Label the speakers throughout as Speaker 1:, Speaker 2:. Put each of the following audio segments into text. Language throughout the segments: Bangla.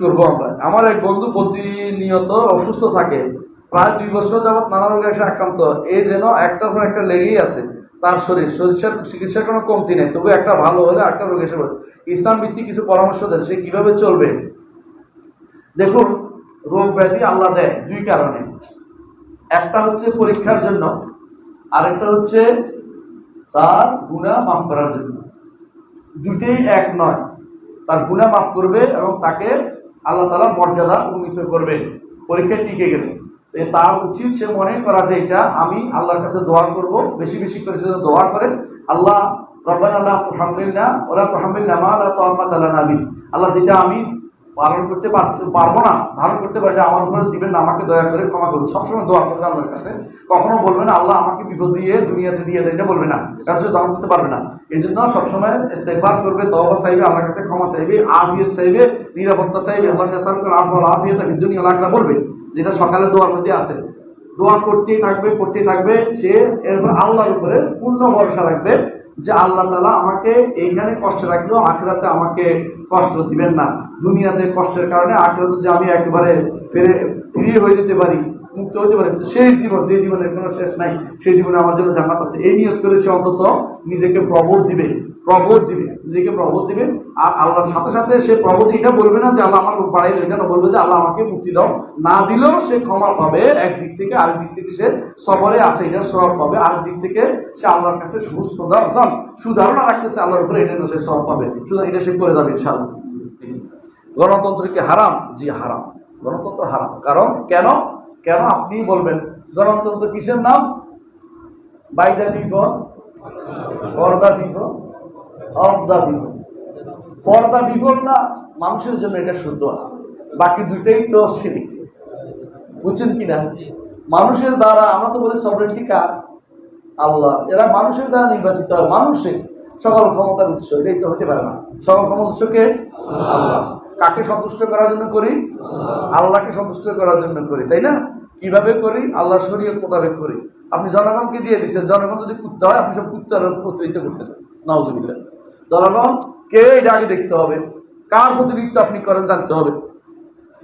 Speaker 1: করব আমরা। আমার এক বন্ধু প্রতিনিয়ত অসুস্থ থাকে, প্রায় দুই বছর যাবৎ নানা রোগে এসে আক্রান্ত। এই যেন একটার পর একটা লেগেই আছে তার শরীর। শরীর চিকিৎসার কোনো কমতি নেই, তবু একটা ভালো হলে একটা রোগ এসে ইসলাম ভিত্তিক কিছু পরামর্শ দেন, সে কীভাবে চলবে? দেখুন, রোগ ব্যাধি আল্লাহ দেয় দুই কারণে। একটা হচ্ছে পরীক্ষার জন্য, আরেকটা হচ্ছে তার গুণা মাফ করার জন্য। দুটেই এক নয়। তার গুণা মাফ করবে এবং তাকে আল্লাহ তালা মর্যাদা উন্নীত করবে। পরীক্ষায় টিকে গেলে। তো তার উচিত সে মনে করা যে এটা আমি আল্লাহর কাছে দোয়া করব, বেশি বেশি করে সে দোয়া করেন আল্লাহ, রব্বান আল্লাহ হামিল্লা ওরা হামিল্লা মা আল্লাহ তো আল্লাহ তালা নাবি আল্লাহ, যেটা আমি পালন করতে পারব না, ধারণ করতে পারি আমার উপরে দিবেন না, আমাকে দয়া করে ক্ষমা করুন। সবসময় দোয়া করবে আল্লাহর কাছে। কখনো বলবে না, আল্লাহ আমাকে বিপদ দিয়ে দুনিয়াতে দিয়ে দেয় এটা বলবে না। কারণ সে ধারণ করতে পারবে না। এই জন্য সবসময় ইস্তেকবার করবে তবা চাইবে, আল্লাহর কাছে ক্ষমা চাইবে, আফিয়ত চাইবে, নিরাপত্তা চাইবে আল্লাহ কাসান করে আফল আফিয়ত দুনিয়া আল্লাহ বলবে, যেটা সকালে দোয়ার মধ্যে আছে। দোয়া করতেই থাকবে করতেই থাকবে, সে এরপর আল্লাহর উপরে পূর্ণ ভরসা রাখবে। যে আল্লাহ তালা আমাকে এইখানে কষ্ট রাখলেও আখেরাতে আমাকে কষ্ট দিবেন না। দুনিয়াতে কষ্টের কারণে আখেরাতে যে আমি একেবারে ফিরে ফ্রি হয়ে যেতে পারি, মুক্ত হতে পারে সেই জীবন, যে জীবনের কোনো শেষ নাই, সেই জীবনে আমার জন্য জান্নাত আছে। এই নিয়ত করে সে অন্তত নিজেকে প্রবোধ দিবে। প্রবোধ দিবে নিজেকে প্রবোধ দিবে আর আল্লাহর সাথে সাথে সে প্রবোধ এটা বলবে না যে আল্লাহ আমার বাড়াইলো এটা না বলবে যে আল্লাহ আমাকে মুক্তি দাও। না দিলেও সে ক্ষমা পাবে একদিক থেকে আরেক দিক থেকে সে সবরে আসে, এটা সব পাবে। আরেক দিক থেকে সে আল্লাহর কাছে সুস্থ দর্শন সুধারণা রাখতেছে আল্লাহর উপরে, এটা সে সব পাবে। সুতরাং এটা সে করে যাবে ইনশাআল্লাহ। গণতন্ত্র কি হারাম, জি, হারাম। গণতন্ত্র হারাম। কারণ কেন? কেন আপনি বলবেন? গণতন্ত্র কিসের নাম? বাইদা দিব পর্দা দিব অর্দা দিব পর্দা বিপদ না, মানুষের জন্য এটা শুদ্ধ আছে। বাকি দুইটাই তো সিরিক। বুঝছেন কিনা মানুষের দ্বারা, আমরা তো বলি সবরেন্টি কার আল্লাহ। এরা মানুষের দ্বারা নির্বাচিত হয় মানুষের সকল ক্ষমতার উৎস। এটাই তো হতে পারে না। সকল ক্ষমতার উৎসকে আল্লাহ। কাকে সন্তুষ্ট করার জন্য করি? আল্লাহকে সন্তুষ্ট করার জন্য করি, তাই না? কীভাবে করি? আল্লাহ শরীয়ত মোতাবেক করি। আপনি জনগণকে দিয়ে দিচ্ছেন জনগণ যদি কুত্তা হয়, আপনি সব কুত্তার প্রচলিত করতেছেন। নওয়াজুবিল্লাহ জনগণ, কে এটা আগে দেখতে হবে? কার প্রতিনিধিত্ব আপনি করেন জানতে হবে।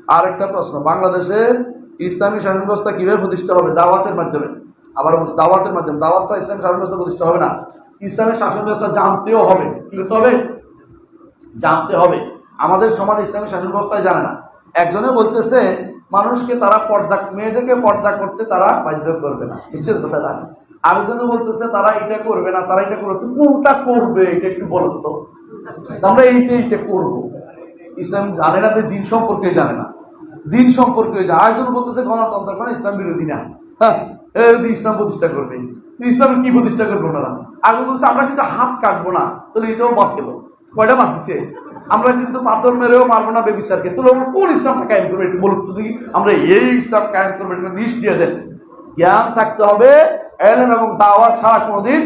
Speaker 1: আর একটা প্রশ্ন বাংলাদেশের ইসলামী শাসন ব্যবস্থা কীভাবে প্রতিষ্ঠা হবে? দাওয়াতের মাধ্যমে। আবার বলছি, দাওয়াতের মাধ্যমে। দাওয়াত ছাড়া ইসলামী শাসন ব্যবস্থা প্রতিষ্ঠা হবে না। ইসলামের শাসন ব্যবস্থা জানতেও হবে। কি করতে হবে? জানতে হবে। আমাদের সমাজ ইসলামী শাসন ব্যবস্থায় জানে না। একজনে বলতেছে মানুষকে তারা পর্দা, মেয়েদেরকে পর্দা করতে তারা বাধ্য করবে না। বুঝছেন কথাটা? আরেকজনে বলতেছে, তারা এটা করবে না, তারা এটা করবে কোনটা করবে? এটা একটু বলুন তো। আমরা এইটা এইটা করব। ইসলাম জানে না যে দিন সম্পর্কে জানে না। দিন সম্পর্কে জানে আরেকজন বলতেছে, গণতন্ত্র মানে ইসলাম বিরোধী না। হ্যাঁ ইসলাম প্রতিষ্ঠা করবে। তো ইসলাম কি প্রতিষ্ঠা করব ওনারা? আগে বলছে আমরা কিন্তু হাত কাটবো না। তাহলে এটাও বাদ দেবো কয়টা বাদ দিছে? আমরা কিন্তু পাথর মেরেও মারবো না বেবিসারকে তাহলে আমরা কোন ইসলামটা কায়েম করব? একটু বলুন তো দেখি আমরা এই ইসলাম কায়েম করব, এটা লিস্ট দিয়ে দেন। জ্ঞান থাকতে হবে এলেন এবং দাওয়া ছাড়া কোনোদিন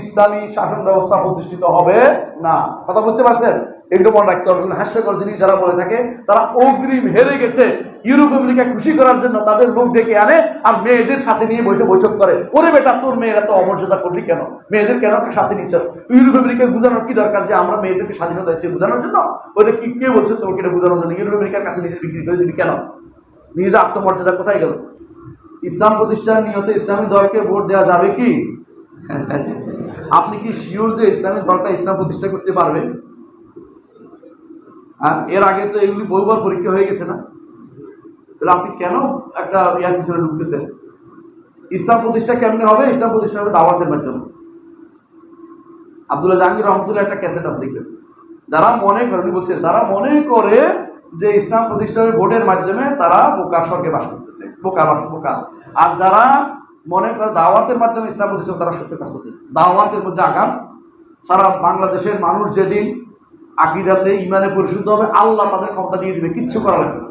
Speaker 1: ইসলামী শাসন ব্যবস্থা প্রতিষ্ঠিত হবে না। কথা বুঝতে পারছেন? একটু মনে রাখতে হবে। হাস্যকর জিনিস যারা বলে থাকে, তারা অগ্রিম হেরে গেছে। ইউরোপ আমেরিকা খুশি করার জন্য তাদের লোক ডেকে আনে আর মেয়েদের সাথে নিয়ে বসে বৈঠক করে। ওরে বেটা, তোর মেয়েরা তো অমর্যাদা করলি কেন? মেয়েদের কেন সাথে নিচ্ছ? ইউরোপ আমেরিকায় বোঝানোর কি দরকার যে আমরা মেয়েদেরকে স্বাধীনতা দিচ্ছি বোঝানোর জন্য? ওইটা কি, কে বলছে তোমাকে এটা বোঝানোর জন্য? ইউরোপ আমেরিকার কাছে নিজে বিক্রি করে দিবি কেন? নিজেদের আত্মমর্যাদা কোথায় গেল? ইসলাম প্রতিষ্ঠার নিয়তে ইসলামী দলকে ভোট দেওয়া যাবে কি? আপনি কি শিওর যে ইসলামী দলটা ইসলাম প্রতিষ্ঠা করতে পারবে? আর এর আগে তো এগুলি বহুবার পরীক্ষা হয়ে গেছে না? তাহলে আপনি কেন একটা ইয়ার পিছনে ঢুকতেছেন? ইসলাম প্রতিষ্ঠা কেমনে হবে? ইসলাম প্রতিষ্ঠা হবে দাওয়াতের মাধ্যমে। আব্দুল্লাহ জাহাঙ্গীর রহমতুল্লাহ একটা ক্যাসেট আছে, দেখবেন। যারা মনে করে, উনি বলছেন, যারা মনে করে যে ইসলাম প্রতিষ্ঠানের ভোটের মাধ্যমে, তারা বোকা স্বর্গে বাস করতেছে। বোকা বাস, বোকা। আর যারা মনে করে দাওয়াতের মাধ্যমে ইসলাম প্রতিষ্ঠান তারা সত্য কাজ করতে দাওয়াতের মধ্যে আগাম, সারা বাংলাদেশের মানুষ যেদিন আকিদাতে ইমানে পরিশুদ্ধ হবে, আল্লাহ তাদের ক্ষমতা দিয়ে দিবে, কিচ্ছু করা লাগবে না।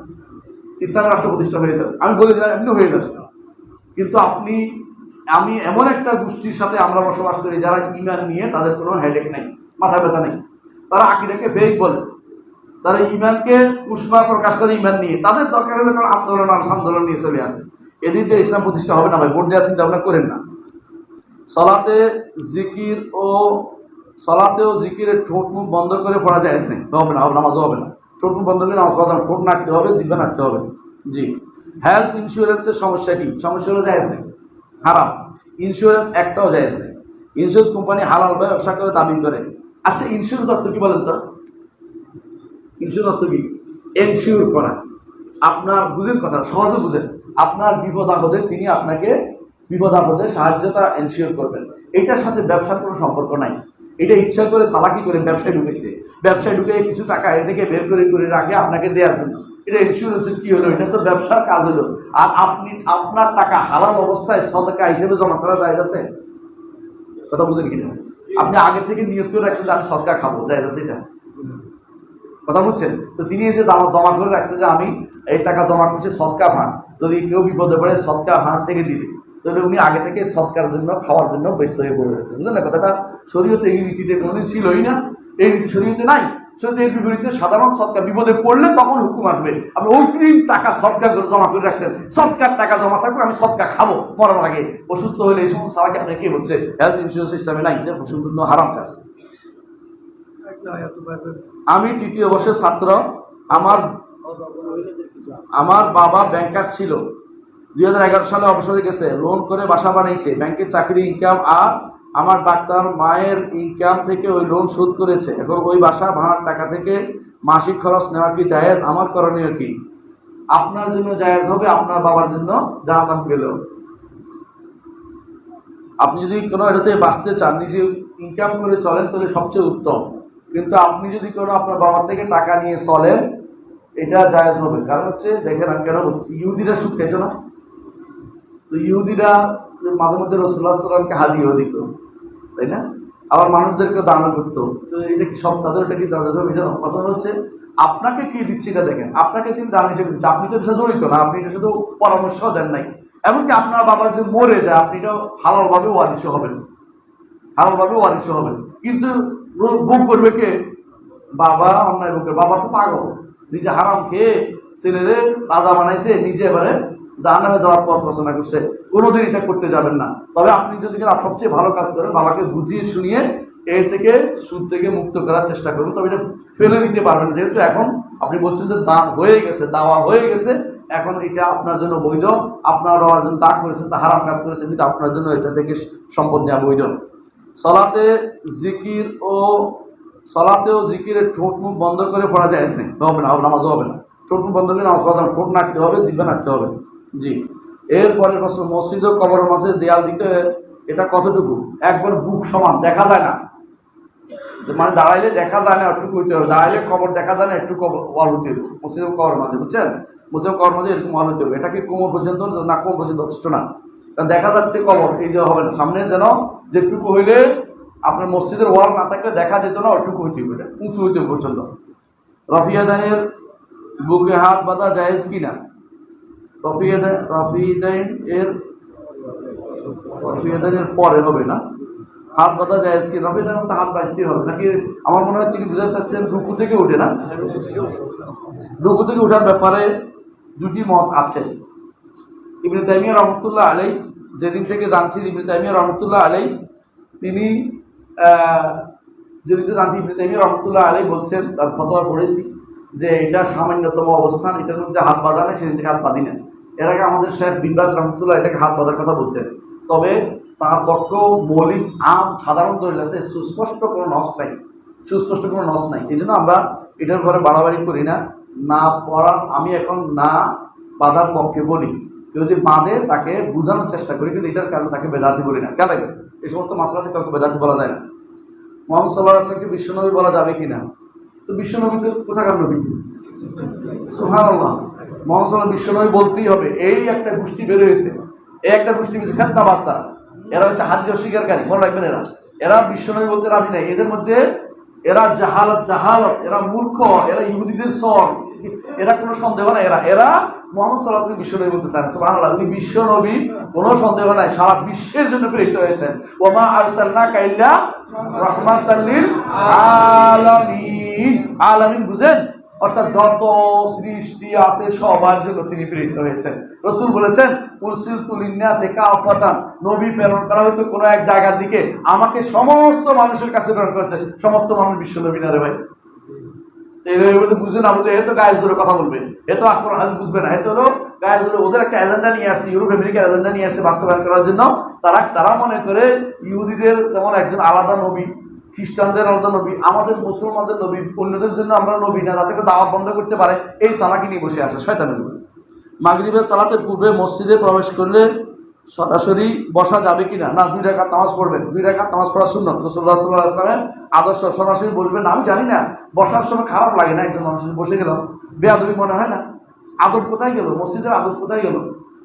Speaker 1: ইসলামের রাষ্ট্র প্রতিষ্ঠা হয়ে যাবে। আমি বলে দিলাম এমনি হয়ে যাবে। কিন্তু আপনি, আমি এমন একটা গোষ্ঠীর সাথে আমরা বসবাস করি, যারা ইমান নিয়ে তাদের কোনো হেডেক নেই, মাথা ব্যথা নেই। তারা আকিদাকে বেগ বলে। তারা ইমানকে উষ্মা প্রকাশ করে ইমান নিয়ে। তাদের দরকার হলে কারণ আন্দোলন আর আন্দোলন নিয়ে চলে আসে। এদিক দিয়ে ইসলাম প্রতিষ্ঠা হবে না ভাই ভোট দেওয়ার চিন্তা ভাবনা করেন না। সলাতে জিকির ও সলাতে ও জিকিরের ঠোঁট মুখ বন্ধ করে পড়া যায় না হবে না, হবে নামাজও হবে না। ঠোঁট মুখ বন্ধ করে নামাজ পড়াতাম ঠোঁট নাড়তে হবে জিভে নাড়তে হবে। জি। হেলথ ইন্স্যুরেন্সের সমস্যা কি? সমস্যা হলো জায়েজ নেই। হারাম। ইন্স্যুরেন্স একটাও জায়েজ নেই। ইন্স্যুরেন্স কোম্পানি হালাল ব্যবসা করে, দাবি করে। আচ্ছা ইন্স্যুরেন্স অর্থ কি বলেন তো? ইন্স্যুরেন্স অর্থ কি? এনশিওর করা। আপনার বুঝেন কথা সহজে বুঝেন। আপনার বিপদ আপদে তিনি আপনাকে বিপদ আপদে সাহায্যতা এনশিওর করবেন। এটার সাথে ব্যবসার কোনো সম্পর্ক নাই। এটা ইচ্ছা করে সালাকি করে ব্যবসায় ঢুকেছে। ব্যবসায় ঢুকে কিছু টাকা এ থেকে বের করে করে রাখে আপনাকে দেওয়ার জন্য এটা ইন্স্যুরেন্সের কি হলো? এটা তো ব্যবসার কাজ হলো। আর আপনি, আপনার টাকা হালাল অবস্থায় সদকা হিসেবে জমা করা যায় আছে? কথা বুঝেন কিনা? আপনি আগে থেকে নিয়োগ করে রাখছেন আমি সদকা খাব। যায় আছে এটা। কথা বুঝছেন? তো তিনি যে জমা জমা করে রাখছে যে আমি এই টাকা জমা করছি সৎকা ভাঁড় যদি কেউ বিপদে পড়ে সৎকা ভাঁড় থেকে দিবে, তাহলে উনি আগে থেকে সৎকার জন্য, খাওয়ার জন্য ব্যস্ত হয়ে পড়ে রয়েছে বুঝলেন না? কথাটা শরীয়তে এই নীতিতে কোনোদিন ছিলই না। এই নীতি শরীয়তে নাই। শরীয়তে এর বিপরীতে সাধারণ সৎকার, বিপদে পড়লে তখন হুকুম আসবে। আপনি অগ্রিম টাকা সৎকার করে জমা করে রাখছেন। সৎকার টাকা জমা থাকবে আমি সৎকার খাব মরার আগে। অসুস্থ হলে এই সমস্ত সারাকে আপনার কি হচ্ছে? হেলথ ইন্স্যুরেন্স সিস্টেমে নাই। এটা সম্পূর্ণ হারাম কাজ। আমি তৃতীয় বর্ষের ছাত্র। আমার আমার বাবা ব্যাংকার ছিল। দুই হাজার এগারো সালে অবসরে গেছে লোন করে বাসা বানাইছে, ব্যাংকের চাকরি ইনকাম আর আমার ডাক্তার মায়ের ইনকাম থেকে ওই লোন শোধ করেছে। এখন ওই বাসা ভাড়ার টাকা থেকে মাসিক খরচ নেওয়া কি জায়েজ? আমার করণীয় কি? আপনার জন্য জায়েজ হবে, আপনার বাবার জন্য। যার নাম গেল। আপনি যদি কোনো এটাতে বাঁচতে চান, নিজে ইনকাম করে চলেন, তাহলে সবচেয়ে উত্তম। কিন্তু আপনি যদি কোনো আপনার বাবার থেকে টাকা নিয়ে চলেন, এটা জায়েজ হবে। কারণ হচ্ছে, দেখেন আমি কেন বলছি, ইহুদিরা সুদ খেত না। তো ইহুদিরা মাঝে মধ্যে রসুল্লাহ সাল্লামকে হাদিয়েও দিত, তাই না? আবার মানুষদেরকে দানও করতো। তো এটা কি সব তাদের, এটা কি তাদের এটা কথা হচ্ছে, আপনাকে কি দিচ্ছে এটা দেখেন? আপনাকে তিনি দান হিসেবে দিচ্ছে। আপনি তো সাথে জড়িত না, আপনি এটা শুধু পরামর্শ দেন নাই। এমনকি আপনার বাবা যদি মরে যায়, আপনি এটা হালালভাবে ওয়ারিশ হবেন। হালালভাবে ওয়ারিশ হবেন কিন্তু বুক করবে কে? বাবা, অন্যায় বুকের বাবা তো পাগল। নিজে হারাম খেয়ে ছেলেরে রাজা বানাইছে, নিজে এবারে জাহান্নামে যাওয়ার পথ রচনা করছে। কোনোদিন এটা করতে যাবেন না। তবে আপনি যদি কিনা সবচেয়ে ভালো কাজ করেন, বাবাকে বুঝিয়ে শুনিয়ে এ থেকে সুদ থেকে মুক্ত করার চেষ্টা করুন। তবে এটা ফেলে দিতে পারবেন যেহেতু এখন আপনি বলছেন যে দান হয়ে গেছে, দাওয়া হয়ে গেছে, এখন এটা আপনার জন্য বৈধ। আপনার বাবার জন্য তা করেছেন তা হারাম কাজ করেছেন, কিন্তু আপনার জন্য এটা থেকে সম্পদ নেওয়া বৈধ। সলাতে জিকির ও সলাতেও জিকিরের ঠোঁট মুখ বন্ধ করে পড়া যায় নেই হবে না নামাজও হবে না। ঠোঁট মুখ বন্ধ করে নামাজ পড়া ঠোঁট নাড়তে হবে জিভে নাড়তে হবে। জি। এরপরের প্রশ্ন, মসজিদ ও কবরের মাঝে দেয়াল দিতে এটা কতটুকু? একবার বুক সমান, দেখা যায় না। মানে দাঁড়াইলে দেখা যায় না, একটু হইতে হবে। দাঁড়াইলে কবর দেখা যায় না, একটু কবর ওয়াল হইতে হবে। মসজিদ কবর মাঝে, বুঝছেন? মসজিদ কবর মাঝে এরকম ওয়াল হইতে হবে। এটা কি কোমর পর্যন্ত না, কোমর পর্যন্ত যথেষ্ট না। কারণ দেখা যাচ্ছে কবর, এই যে হবে সামনে যেন যেটুকু হইলে আপনার মসজিদের ওয়াল না থাকলে দেখা যেত না, ওটুকু হইতে এটা উঁচু হইতে পর্যন্ত। রফিয়াদানের বুকে হাত বাঁধা জায়েজ কিনা রফিয়াদান রফিদাইন এর রফিয়াদানের পরে হবে না। হাত বাঁধা জায়েজ কি রফিদানের মতো হাত বাঁধতে হবে। নাকি আমার মনে হয় তিনি বুঝতে চাচ্ছেন রুকু থেকে উঠে না? রুকু থেকে ওঠার ব্যাপারে দুটি মত আছে। ইবনে তাইমিয়া রহমতুল্লাহ আলাই যেদিন থেকে জানছি ইবনে তাইমিয়া রহমতুল্লাহ আলাই তিনি যেদিন থেকে জানছি ইবনে তাইমিয়া রহমতুল্লাহ আলাই বলছেন, তার ফতোয়া পড়েছি যে এটা সামান্যতম অবস্থান, এটার মধ্যে হাত বাঁধা নেই, সেদিন থেকে হাত বাঁধি না এর আগে আমাদের শেখ বিনবাজ রহমতুল্লাহ এটাকে হাত বাঁধার কথা বলতেন। তবে তার পক্ষেও মৌলিক আম সাধারণ দলিল আছে, সুস্পষ্ট কোনো নস নাই, সুস্পষ্ট কোনো নস নাই। এই জন্য আমরা এটার ঘরে বাড়াবাড়ি করি না। না পড়ার আমি এখন না বাধার পক্ষে বলি। যদি বাঁধে তাকে বোঝানোর চেষ্টা করি, কিন্তু এটার কারণে তাকে বেদাতি বলি না। কেন এই সমস্ত মাসলাতে কাউকে বেদাতি বলা যায় না। মোহাম্মদ সাল্লাহ আসলামকে বিশ্বনবী বলা যাবে কি না তো বিশ্বনবী তো কোথাকার নবী? সুহান আল্লাহ মোহাম্মদ সাল্লাহ বিশ্বনবী বলতেই হবে, এই একটা গোষ্ঠী বের হয়েছে, এই একটা গোষ্ঠী বেরিয়েছে ফেতনা বাস্তা এরা হচ্ছে হাদিস অস্বীকারী, মনে রাখবেন এরা। এরা বিশ্বনবী বলতে রাজি নাই। এদের মধ্যে এরা জাহালত জাহালত, এরা মূর্খ, এরা ইহুদিদের সর এরা কোনো সন্দেহ নাই। এরা এরা মোহাম্মদ সাল্লাহকে বিশ্বনবী বলতে চান সুবহানাল্লাহ, উনি বিশ্বনবী কোনো সন্দেহ নাই। সারা বিশ্বের জন্য প্রেরিত হয়েছেন। ওমা আরসালনা কাইল্লা রহমাতাল লিল আলামিন। আলামিন বুঝেন? অর্থাৎ যত সৃষ্টি আছে, সবার জন্য তিনি প্রেরিত হয়েছেন। রসুল বলেছেন উরসিল তুলিন্যাসে কাফাতান নবী প্রেরণ করা হয়তো কোনো এক জায়গার দিকে। আমাকে সমস্ত মানুষের কাছে প্রেরণ করেছেন সমস্ত মানুষ বিশ্ব নবী না রে ভাই। এগুলো বুঝবে না বুঝলে এ তো গায়ে ধরে কথা বলবে। এ তো আক্রমণ হাদিস বুঝবে না। এ তো হলো গায়ে ধরে ওদের একটা এজেন্ডা নিয়ে আসছে ইউরোপ আমেরিকার এজেন্ডা নিয়ে আসছে বাস্তবায়ন করার জন্য। তারা তারা মনে করে ইহুদিদের যেমন একজন আলাদা নবী, খ্রিস্টানদের আলাদা নবী, আমাদের মুসলমানদের নবী, অন্যদের জন্য আমরা নবী না, তাদেরকে দাওয়াত বন্ধ করতে পারে, এই সালাকে নিয়ে বসে আছে, শয়তানের মাগরিবের সালাতের পূর্বে মসজিদে প্রবেশ করলে সরাসরি বসা যাবে কিনা? না, দুই রেখা তামাজ পড়বেন। দুই রেখা নামাজ পড়া শূন্য রসুল্লাহ আদর্শ সরাসরি বসবেন আমি জানি না, বসার সময় খারাপ লাগে না একজন মানুষ বসে গেলাম বেয়াদবি মনে হয় না? আদব কোথায় গেল? মসজিদের আদব কোথায় গেল?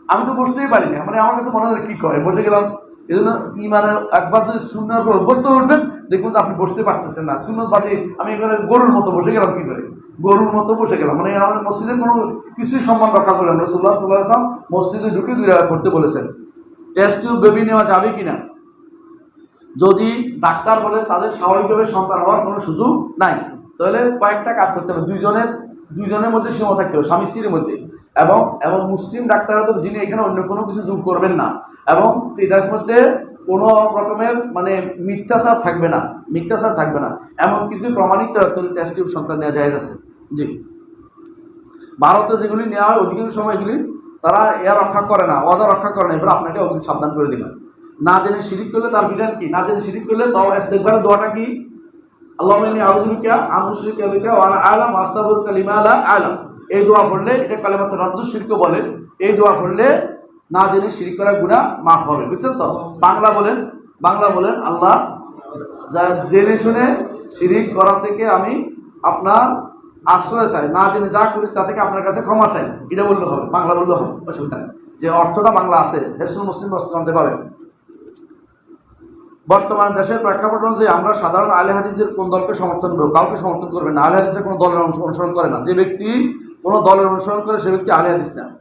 Speaker 1: আমি তো বসতেই পারি না। মানে আমার কাছে মনে হয় কি করে? বসে গেলাম। এই জন্য ইমানের একবার যদি শূন্যের উপর অভ্যস্ত উঠবেন, দেখবেন যে আপনি বসতে পারতেছেন না। শূন্য বাদে আমি এখানে গরুর মতো বসে গেলাম কি করে? গরুর মতো বসে গেলাম। মানে আমাদের মসজিদের কোনো কিছুই সম্মান রক্ষা করলাম রসুল্লাহ সাল্লাহ আসলাম মসজিদে ঢুকে দুই রাখা করতে বলেছেন। টেস্ট টিউব বেবি নেওয়া যাবে কিনা? যদি ডাক্তার বলে তাদের স্বাভাবিকভাবে সন্তান হওয়ার কোনো সুযোগ নাই, তাহলে কয়েকটা কাজ করতে হবে। দুইজনের দুইজনের মধ্যে সীমা থাকতে হবে, স্বামী স্ত্রীর মধ্যে। এবং এবং মুসলিম ডাক্তাররা তো যিনি এখানে অন্য কোনো কিছু যোগ করবেন না। এবং এটার মধ্যে কোনো রকমের মানে মিথ্যাচার থাকবে না, মিথ্যাচার থাকবে না। এমন কিছু প্রমাণিত হয় টেস্ট টিউব সন্তান নেওয়া যায় আছে। জি। ভারতে যেগুলি নেওয়া হয়, অধিকাংশ সময় এগুলি তারা এ রক্ষা করে না ওয়াদা রক্ষা করে না এবার আপনাকে ওগুলি সাবধান করে দিবেন। না জেনে শিরিক করলে তার বিধান কি? না জেনে শিরিক করলে তাও দেখবার দোয়াটা কি? আল্লাহ এই দোয়া এটা বলেন এই দোয়া না জেনে শিরিক মাফ হবে, বুঝছেন তো? বাংলা বলেন বাংলা বলেন, আল্লাহ জেনে শুনে শিরিক করা থেকে আমি আপনার আশ্রয় চাই না জেনে যা করিস তা থেকে আপনার কাছে ক্ষমা চাই। এটা বললে হবে, বাংলা বললে হবে, অসুবিধা নেই। যে অর্থটা বাংলা আছে হেসুল মুসলিম জানতে পাবেন। বর্তমানে দেশের প্রেক্ষাপট অনুযায়ী আমরা সাধারণ আলে হাদিসদের কোন দলকে সমর্থন করব, কাউকে সমর্থন করবে না। আলে হাদিসের কোনো দলের অনুসরণ করে না। যে ব্যক্তি কোনো দলের অনুসরণ করে, সে ব্যক্তি আলে হাদিস না।